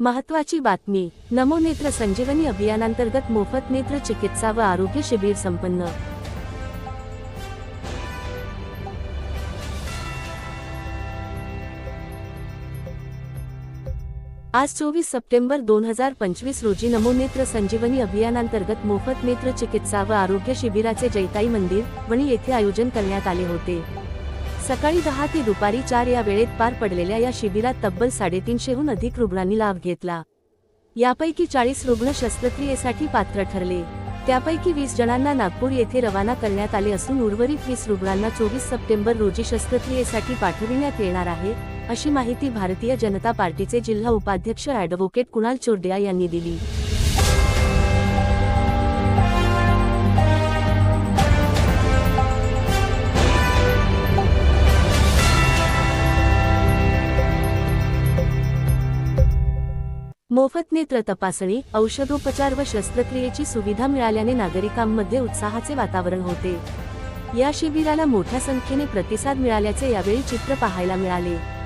महत्वाची बातमी. नमो नेत्र संजीवनी अभियानांतर्गत मोफत नेत्र चिकित्सा व आरोग्य शिबिर संपन्न. आज चोवीस सप्टेंबर दोन हजार पंचवीस रोजी नमो नेत्र संजीवनी अभियानांतर्गत मोफत नेत्र चिकित्सा व आरोग्य शिबिराचे जैताई मंदिर वणी येथे आयोजन करण्यात आले होते. सकाळी दहा ते दुपारी चार या वेळेत पार पडलेल्या या शिबिरात तब्बल साडेतीनशेहून अधिक रुग्णांनी लाभ घेतला. यापैकी चाळीस रुग्ण शस्त्रक्रियेसाठी पात्र ठरले. त्यापैकी वीस जणांना नागपूर येथे रवाना करण्यात आले असून उर्वरित वीस रुग्णांना चोवीस सप्टेंबर रोजी शस्त्रक्रियेसाठी पाठविण्यात येणार आहे अशी माहिती भारतीय जनता पार्टीचे जिल्हा उपाध्यक्ष ॲडव्होकेट कुणाल चोरडिया यांनी दिली. मोफत नेत्र तपासणी औषधोपचार व शस्त्रक्रियेची सुविधा मिळाल्याने नागरिकांमध्ये उत्साहाचे वातावरण होते. या शिबिराला मोठ्या संख्येने प्रतिसाद मिळाल्याचे यावेळी चित्र पाहायला मिळाले.